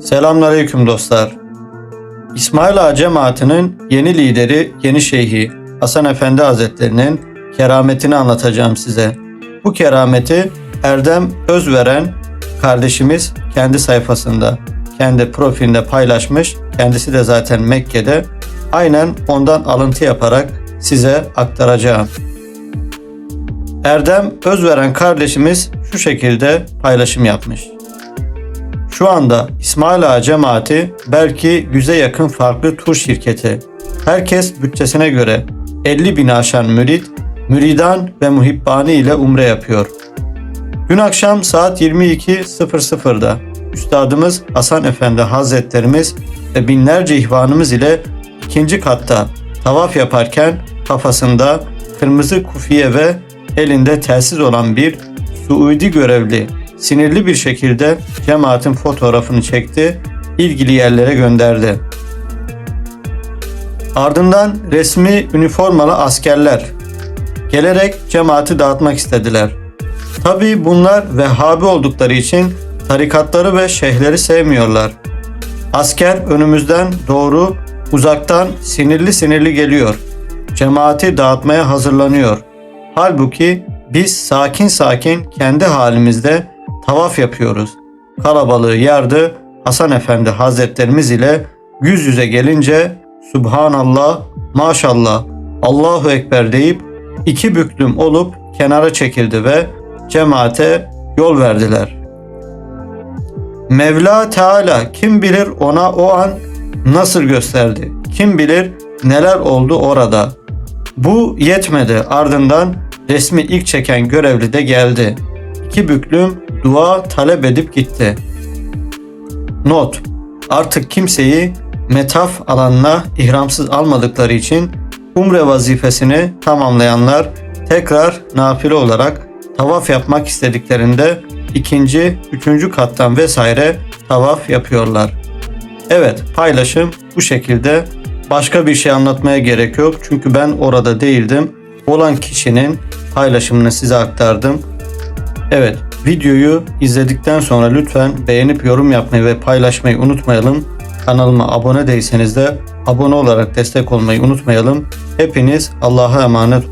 Selamünaleyküm dostlar. İsmail Ağa cemaatinin yeni lideri, yeni şeyhi Hasan Efendi Hazretlerinin kerametini anlatacağım size. Bu kerameti Erdem Özveren kardeşimiz kendi sayfasında, kendi profilinde paylaşmış. Kendisi de zaten Mekke'de. Aynen ondan alıntı yaparak size aktaracağım. Erdem Özveren kardeşimiz şu şekilde paylaşım yapmış. Şu anda İsmail Ağa cemaati belki 100'e yakın farklı tur şirketi. Herkes bütçesine göre 50 bin aşan mürit, müridan ve muhibbani ile umre yapıyor. Dün akşam saat 22.00'da Üstadımız Hasan Efendi Hazretlerimiz ve binlerce ihvanımız ile ikinci katta tavaf yaparken kafasında kırmızı kufiye ve elinde telsiz olan bir Suudi görevli sinirli bir şekilde cemaatin fotoğrafını çekti, ilgili yerlere gönderdi. Ardından resmi üniformalı askerler gelerek cemaati dağıtmak istediler. Tabii bunlar Vehhabi oldukları için tarikatları ve şeyhleri sevmiyorlar. Asker önümüzden doğru uzaktan sinirli sinirli geliyor. Cemaati dağıtmaya hazırlanıyor. Halbuki biz sakin sakin kendi halimizde tavaf yapıyoruz. Kalabalığı yardı Hasan Efendi Hazretlerimiz ile yüz yüze gelince Subhanallah, maşallah, Allahu Ekber deyip iki büklüm olup kenara çekildi ve cemaate yol verdiler. Mevla Teala kim bilir ona o an nasıl gösterdi? Kim bilir neler oldu orada? Bu yetmedi. Ardından resmi ilk çeken görevli de geldi. İki büklüm dua talep edip gitti. Not. Artık kimseyi metaf alanına ihramsız almadıkları için umre vazifesini tamamlayanlar tekrar nafile olarak tavaf yapmak istediklerinde ikinci, üçüncü kattan vesaire tavaf yapıyorlar. Evet paylaşım bu şekilde. Başka bir şey anlatmaya gerek yok. Çünkü ben orada değildim. Olan kişinin paylaşımını size aktardım. Evet videoyu izledikten sonra lütfen beğenip yorum yapmayı ve paylaşmayı unutmayalım. Kanalıma abone değilseniz de abone olarak destek olmayı unutmayalım. Hepiniz Allah'a emanet